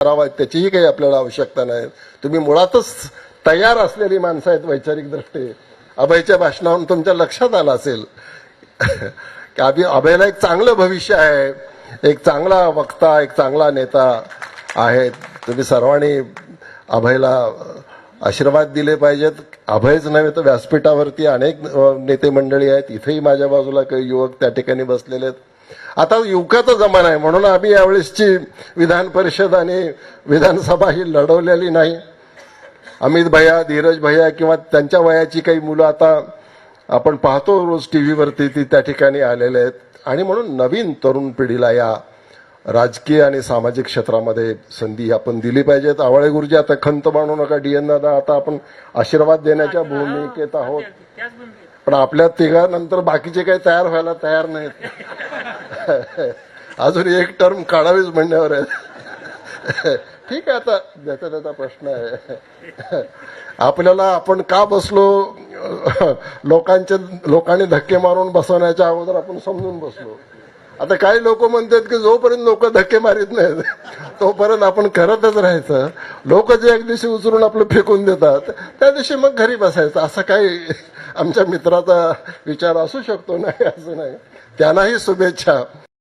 करावा त्याचीही काही आपल्याला आवश्यकता नाही. तुम्ही मुळातच तयार असलेली माणसं आहेत वैचारिक दृष्टी. अभयच्या भाषणावरून तुमच्या लक्षात आलं असेल. की अभि अभयला एक चांगलं भविष्य आहे. एक चांगला वक्ता एक चांगला नेता आहे तुम्ही सर्वांनी अभयला आशीर्वाद दिले पाहिजेत. अभयच नव्हे तर व्यासपीठावरती अनेक नेते मंडळी आहेत. इथेही माझ्या बाजूला काही युवक त्या ठिकाणी बसलेले आहेत. आता युवकाचा जमाना आहे. म्हणून आम्ही यावेळेसची विधान परिषद आणि विधानसभा ही लढवलेली नाही. अमित भैया धीरज भैया किंवा त्यांच्या वयाची काही मुलं आता आपण पाहतो रोज टी व्हीवरती ती त्या ठिकाणी आलेले आहेत. आणि म्हणून नवीन तरुण पिढीला या राजकीय आणि सामाजिक क्षेत्रामध्ये संधी आपण दिली पाहिजेत. आवळे गुरुजी आता खंत मानू नका डीएन दादा आता आपण आशीर्वाद देण्याच्या भूमिकेत आहोत. पण आपल्या तिघानंतर बाकीचे काही तयार व्हायला तयार नाहीत. अजून एक टर्म काढावीच म्हणण्यावर आहे. ठीक आहे आता ज्याचा त्याचा प्रश्न आहे. आपल्याला आपण का बसलो? लोकांचे लोकांनी धक्के मारून बसवण्याच्या अगोदर आपण समजून बसलो. आता काही लोक म्हणतात की जोपर्यंत लोक धक्के मारित नाहीत तोपर्यंत आपण करतच राहायचं. लोक जे एक दिवशी उचलून आपलं फेकून देतात त्या दिवशी मग घरी बसायचं. असं काही आमच्या मित्राचा विचार असू शकतो नाही असं नाही. त्यांनाही शुभेच्छा.